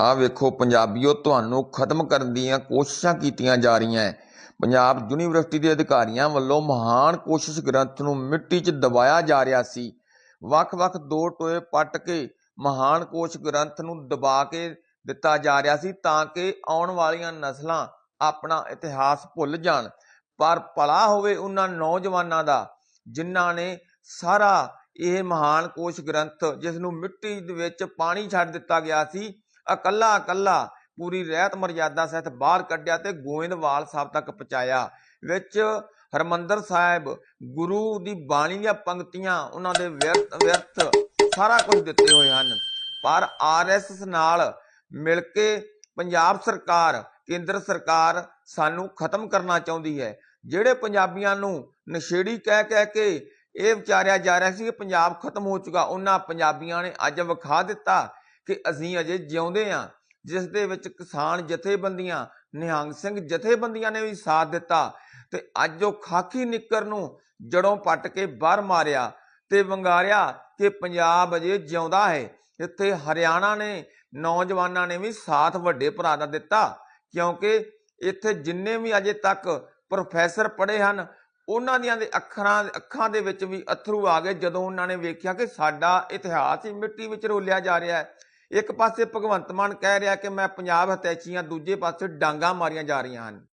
ਆ ਵੇਖੋ, ਪੰਜਾਬੀਓ ਤੁਹਾਨੂੰ ਖਤਮ ਕਰਨ ਦੀਆਂ ਕੋਸ਼ਿਸ਼ਾਂ ਕੀਤੀਆਂ ਜਾ ਰਹੀਆਂ ਹੈ ਪੰਜਾਬ ਯੂਨੀਵਰਸਿਟੀ ਦੇ ਅਧਿਕਾਰੀਆਂ ਵੱਲੋਂ ਮਹਾਨ ਕੋਸ਼ਿਸ਼ ਗ੍ਰੰਥ ਨੂੰ ਮਿੱਟੀ 'ਚ ਦਬਾਇਆ ਜਾ ਰਿਹਾ ਸੀ। ਵੱਖ-ਵੱਖ ਦੋ ਟੋਏ ਪੱਟ ਕੇ ਮਹਾਨ ਕੋਸ਼ ਗ੍ਰੰਥ ਨੂੰ ਦਬਾ ਕੇ ਦਿੱਤਾ ਜਾ ਰਿਹਾ ਸੀ ਤਾਂ ਕਿ ਆਉਣ ਵਾਲੀਆਂ ਨਸਲਾਂ ਆਪਣਾ ਇਤਿਹਾਸ ਭੁੱਲ ਜਾਣ। ਪਰ ਭਲਾ ਹੋਵੇ ਉਹਨਾਂ ਨੌਜਵਾਨਾਂ ਦਾ, ਜਿਨ੍ਹਾਂ ਨੇ ਸਾਰਾ ਇਹ ਮਹਾਨ ਕੋਸ਼ ਗ੍ਰੰਥ, ਜਿਸ ਨੂੰ ਮਿੱਟੀ ਦੇ ਵਿੱਚ ਪਾਣੀ ਛੱਡ ਦਿੱਤਾ ਗਿਆ ਸੀ ਇਕੱਲਾ ਇਕੱਲਾ ਪੂਰੀ ਰਹਿਤ ਮਰਜ਼ਾਦਾ ਸਹਿਤ ਬਾਹਰ ਕੱਢਿਆ ਤੇ ਗੋਇੰਦਵਾਲ ਸਾਹਿਬ ਤੱਕ ਪਹੁੰਚਾਇਆ। ਵਿੱਚ ਹਰਮੰਦਰ ਸਾਹਿਬ, ਗੁਰੂ ਦੀ ਬਾਣੀ ਦੀਆਂ ਪੰਕਤੀਆਂ, ਉਹਨਾਂ ਦੇ ਵਿਅਰਥ ਵਿਅਰਥ ਸਾਰਾ ਕੁਝ ਦਿੱਤੇ ਹੋਏ ਹਨ। ਪਰ ਆਰਐਸਐਸ ਨਾਲ ਮਿਲ ਕੇ ਪੰਜਾਬ ਸਰਕਾਰ, ਕੇਂਦਰ ਸਰਕਾਰ ਸਾਨੂੰ ਖਤਮ ਕਰਨਾ ਚਾਹੁੰਦੀ ਹੈ। ਜਿਹੜੇ ਪੰਜਾਬੀਆਂ ਨੂੰ ਨਸ਼ੇੜੀ ਕਹਿ ਕਹਿ ਕੇ ਇਹ ਵਿਚਾਰਿਆ ਜਾ ਰਿਹਾ ਸੀ ਕਿ ਪੰਜਾਬ ਖਤਮ ਹੋ ਚੁੱਕਾ, ਉਹਨਾਂ ਪੰਜਾਬੀਆਂ ਨੇ ਅੱਜ ਵਿਖਾ ਦਿੱਤਾ ਕਿ ਅਸੀਂ ਅਜੇ ਜਿਉਂਦੇ ਹਾਂ ਜਿਸ ਦੇ ਵਿੱਚ ਕਿਸਾਨ ਜਥੇਬੰਦੀਆਂ, ਨਿਹੰਗ ਸਿੰਘ ਜਥੇਬੰਦੀਆਂ ਨੇ ਵੀ ਸਾਥ ਦਿੱਤਾ ਤੇ ਅੱਜ ਉਹ ਖਾਕੀ ਨਿੱਕਰ ਨੂੰ ਜੜੋਂ ਪੱਟ ਕੇ ਬਾਹਰ ਮਾਰਿਆ ਤੇ ਵੰਗਾਰਿਆ ਕਿ ਪੰਜਾਬ ਅਜੇ ਜਿਉਂਦਾ ਹੈ। ਇੱਥੇ ਹਰਿਆਣਾ ਨੇ, ਨੌਜਵਾਨਾਂ ਨੇ ਵੀ ਸਾਥ ਵੱਡੇ ਭਰਾ ਦਾ ਦਿੱਤਾ, ਕਿਉਂਕਿ ਇੱਥੇ ਜਿੰਨੇ ਵੀ ਅਜੇ ਤੱਕ ਪ੍ਰੋਫੈਸਰ ਪੜ੍ਹੇ ਹਨ, ਉਹਨਾਂ ਦੀਆਂ ਦੇ ਅੱਖਰਾਂ, ਅੱਖਾਂ ਦੇ ਵਿੱਚ ਵੀ ਅਥਰੂ ਆ ਗਏ ਜਦੋਂ ਉਹਨਾਂ ਨੇ ਵੇਖਿਆ ਕਿ ਸਾਡਾ ਇਤਿਹਾਸ ਹੀ ਮਿੱਟੀ ਵਿੱਚ ਰੋਲਿਆ ਜਾ ਰਿਹਾ ਹੈ। ਇੱਕ ਪਾਸੇ ਭਗਵੰਤ ਮਾਨ ਕਹਿ ਰਿਹਾ ਕਿ ਮੈਂ ਪੰਜਾਬ ਹਤੈਚੀਆਂ ਦੂਜੇ ਪਾਸੇ ਡਾਂਗਾ ਮਾਰੀਆਂ ਜਾ ਰਹੀਆਂ ਹਨ।